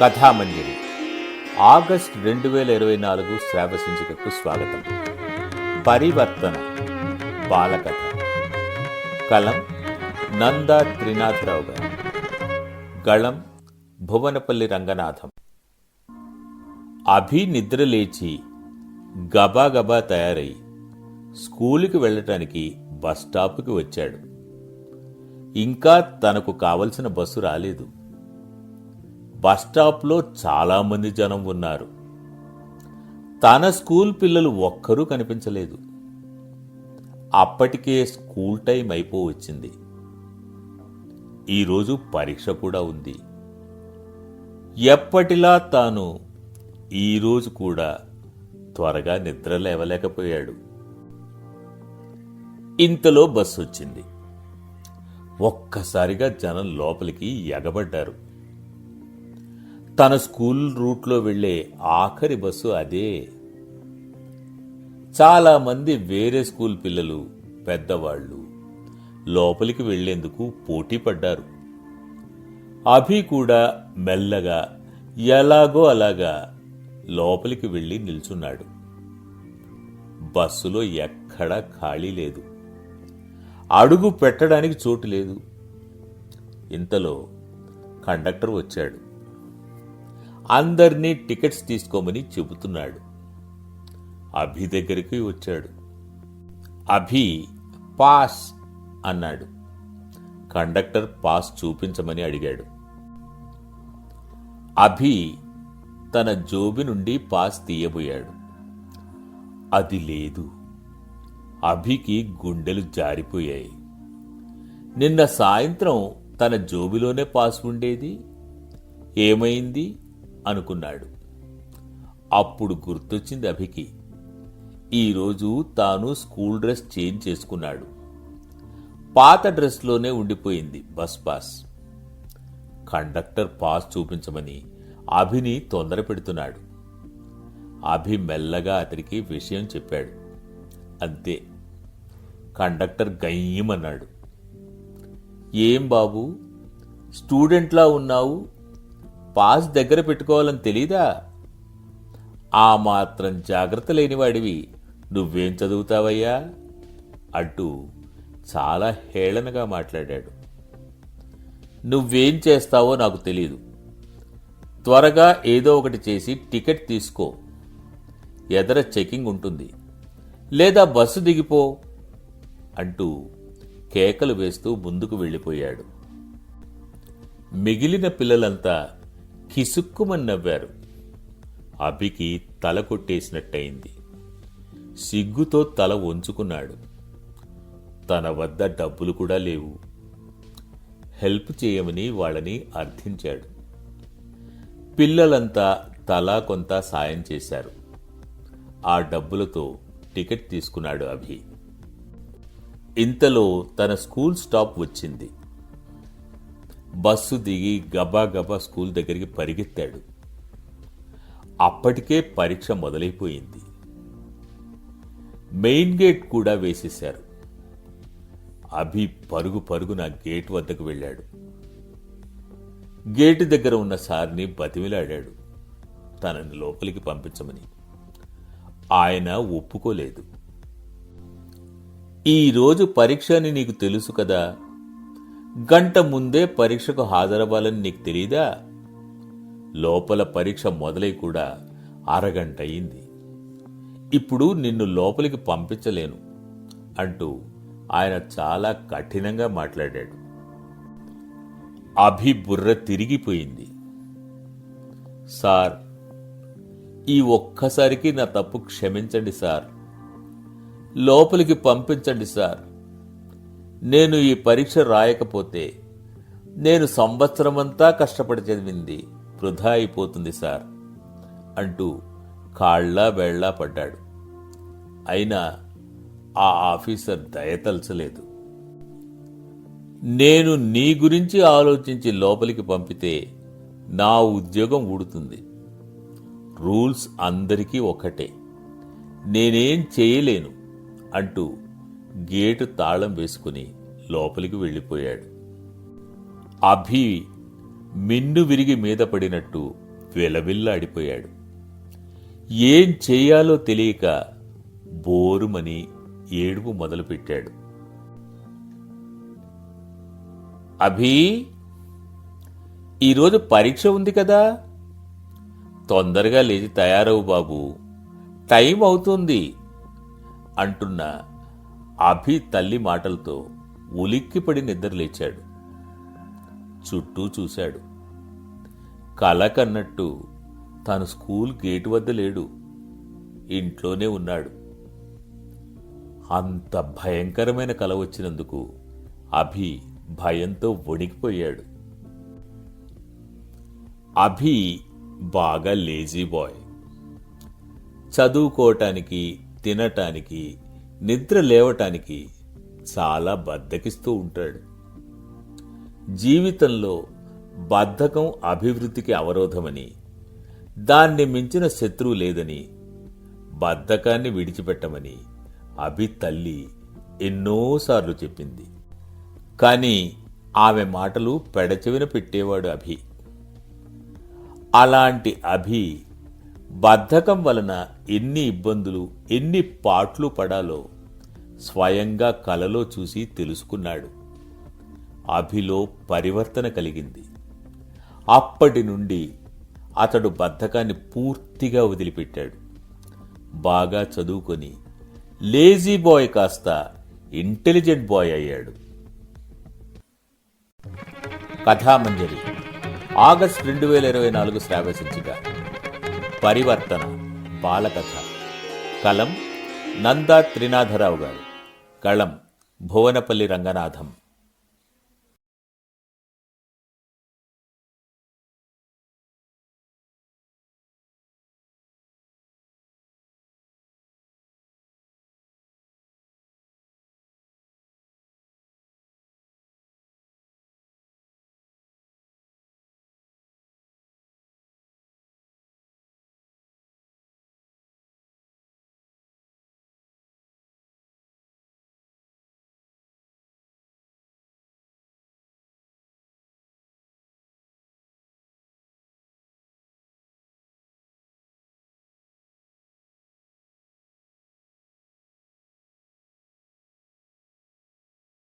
కథామంజరి. August రెండు వేల ఇరవై నాలుగు శ్రావ సంచికకు స్వాగతం. పరివర్తన. బాలకథ. కలం నంద త్రినాథరావు గారు. గళం భువనపల్లి రంగనాథం. అభి నిద్ర లేచి గబా గబా తయారై స్కూలుకి వెళ్ళటానికి బస్ స్టాప్కి వచ్చాడు. ఇంకా తనకు కావలసిన బస్సు రాలేదు. బస్టాప్లో చాలామంది జనం ఉన్నారు. తన స్కూల్ పిల్లలు ఒక్కరూ కనిపించలేదు. అప్పటికే స్కూల్ టైం అయిపోవచ్చింది. ఈరోజు పరీక్ష కూడా ఉంది. ఎప్పటిలా తాను ఈరోజు కూడా త్వరగా నిద్ర లేవలేకపోయాడు. ఇంతలో బస్సు వచ్చింది. ఒక్కసారిగా జనం లోపలికి ఎగబడ్డారు. తన స్కూల్ రూట్లో వెళ్ళే ఆఖరి బస్సు అదే. చాలామంది వేరే స్కూల్ పిల్లలు పెద్దవాళ్ళు లోపలికి వెళ్ళేందుకు పోటీ పడ్డారు. అభి కూడా మెల్లగా ఎలాగో అలాగా లోపలికి వెళ్ళి నిల్చున్నాడు. బస్సులో ఎక్కడా ఖాళీ లేదు. అడుగు పెట్టడానికి చోటు లేదు. ఇంతలో కండక్టర్ వచ్చాడు. అందరినీ టికెట్స్ తీసుకోమని చెబుతున్నాడు. అభి దగ్గరికి వచ్చాడు. అభి పాస్ అన్నాడు. కండక్టర్ పాస్ చూపించమని అడిగాడు. అభి తన జోబి నుండి పాస్ తీయబోయాడు. అది లేదు. అభికి గుండెలు జారిపోయాయి. నిన్న సాయంత్రం తన జోబిలోనే పాస్ ఉండేది. ఏమైంది? అనుకున్నాడు. అప్పుడు గుర్తొచ్చింది అభికి. ఈరోజు తాను స్కూల్ డ్రెస్ చేంజ్ చేసుకున్నాడు. పాత డ్రెస్లోనే ఉండిపోయింది బస్ పాస్. కండక్టర్ పాస్ చూపించమని అభిని తొందర పెడుతున్నాడు. అభి మెల్లగా అతడికి విషయం చెప్పాడు. అంతే. కండక్టర్ గయ్యమన్నాడు. ఏం బాబు? స్టూడెంట్లా ఉన్నావు? పాస్ దగ్గర పెట్టుకోవాలని తెలీదా? ఆ మాత్రం జాగ్రత్త లేనివాడివి. నువ్వేం చదువుతావయ్యా? అంటూ చాలా హేళనగా మాట్లాడాడు. నువ్వేం చేస్తావో నాకు తెలీదు. త్వరగా ఏదో ఒకటి చేసి టికెట్ తీసుకో. ఎదర చెకింగ్ ఉంటుంది. లేదా బస్సు దిగిపో అంటూ కేకలు వేస్తూ ముందుకు వెళ్ళిపోయాడు. మిగిలిన పిల్లలంతా కిసుక్కుమని నవ్వారు. అభికి తల కొట్టేసినట్టయింది. సిగ్గుతో తల వంచుకున్నాడు. తన వద్ద డబ్బులు కూడా లేవు. హెల్ప్ చేయమని వాళ్ళని అర్థించాడు. పిల్లలంతా తలా కొంత సాయం చేశారు. ఆ డబ్బులతో టికెట్ తీసుకున్నాడు అభి. ఇంతలో తన స్కూల్ స్టాప్ వచ్చింది. బస్సు దిగి గబా గబా స్కూల్ దగ్గరికి పరిగెత్తాడు. అప్పటికే పరీక్ష మొదలైపోయింది. మెయిన్ గేట్ కూడా వేసేశారు. అభి పరుగు పరుగున గేట్ వద్దకు వెళ్ళాడు. గేటు దగ్గర ఉన్న సార్ని బతిమిలాడాడు. తనని లోపలికి పంపించమని. ఆయన ఒప్పుకోలేదు. ఈరోజు పరీక్ష అని నీకు తెలుసు కదా గంట ముందే పరీక్షకు హాజరవ్వాలని నీకు తెలీదా? లోపల పరీక్ష మొదలై కూడా అరగంట అయింది ఇప్పుడు నిన్ను లోపలికి పంపించలేను అంటూ ఆయన చాలా కఠినంగా మాట్లాడాడు. అభి బుర్ర తిరిగిపోయింది. సార్ ఈ ఒక్కసారికి నా తప్పు క్షమించండి సార్. లోపలికి పంపించండి సార్. నేను ఈ పరీక్ష రాయకపోతే నేను సంవత్సరమంతా కష్టపడి చదివింది. వృధా అయిపోతుంది సార్ అంటూ కాళ్ళ వేళ్ళా పడ్డాడు. అయినా ఆ ఆఫీసర్ దయతలచలేదు నేను నీ గురించి ఆలోచించి లోపలికి పంపితే నా ఉద్యోగం ఊడుతుంది. రూల్స్ అందరికీ ఒకటే నేనేం చేయలేను అంటూ గేటు తాళం వేసుకుని లోపలికి వెళ్ళిపోయాడు. అభి మిన్ను విరిగి మీద పడినట్టు వెలవిల్లాడిపోయాడు. ఏం చేయాలో తెలియక బోరుమని ఏడుపు మొదలుపెట్టాడు. అభి ఈరోజు పరీక్ష ఉంది కదా? తొందరగా లేచి తయారవు బాబు. టైం అవుతుంది అంటున్న అభి తల్లి మాటలతో ఉలిక్కిపడి నిద్రలేచాడు. చుట్టూ చూశాడు. కల కన్నట్టు తాను స్కూల్ గేటు వద్ద లేడు. ఇంట్లోనే ఉన్నాడు. అంత భయంకరమైన కల వచ్చినందుకు అభి భయంతో వణికిపోయాడు. అభి బాగా లేజీ బాయ్. చదువుకోవటానికి తినటానికి నిద్ర లేవటానికి చాలా బద్దకిస్తూ ఉంటాడు. జీవితంలో బద్ధకం అభివృద్ధికి అవరోధమని దాన్ని మించిన శత్రువు లేదని బద్ధకాన్ని విడిచిపెట్టమని అభి తల్లి ఎన్నోసార్లు చెప్పింది. కానీ ఆమె మాటలు పెడచెవిన పెట్టేవాడు అభి. అలాంటి అభి బద్ధకం వలన ఎన్ని ఇబ్బందులు ఎన్ని పాట్లు పడాలో స్వయంగా కలలో చూసి తెలుసుకున్నాడు. అభిలో పరివర్తన కలిగింది. అప్పటి నుండి అతడు బద్ధకాన్ని పూర్తిగా వదిలిపెట్టాడు. బాగా చదువుకొని లేజీ బాయ్ కాస్త ఇంటెలిజెంట్ బాయ్ అయ్యాడు. కథామంజరి ఆగస్ట్ రెండు వేల ఇరవై నాలుగు శ్రావసించిక పరివర్తన బాలకథ. కలం నందా త్రినాథరావు గారు. కళం భువనపల్లి రంగనాథం.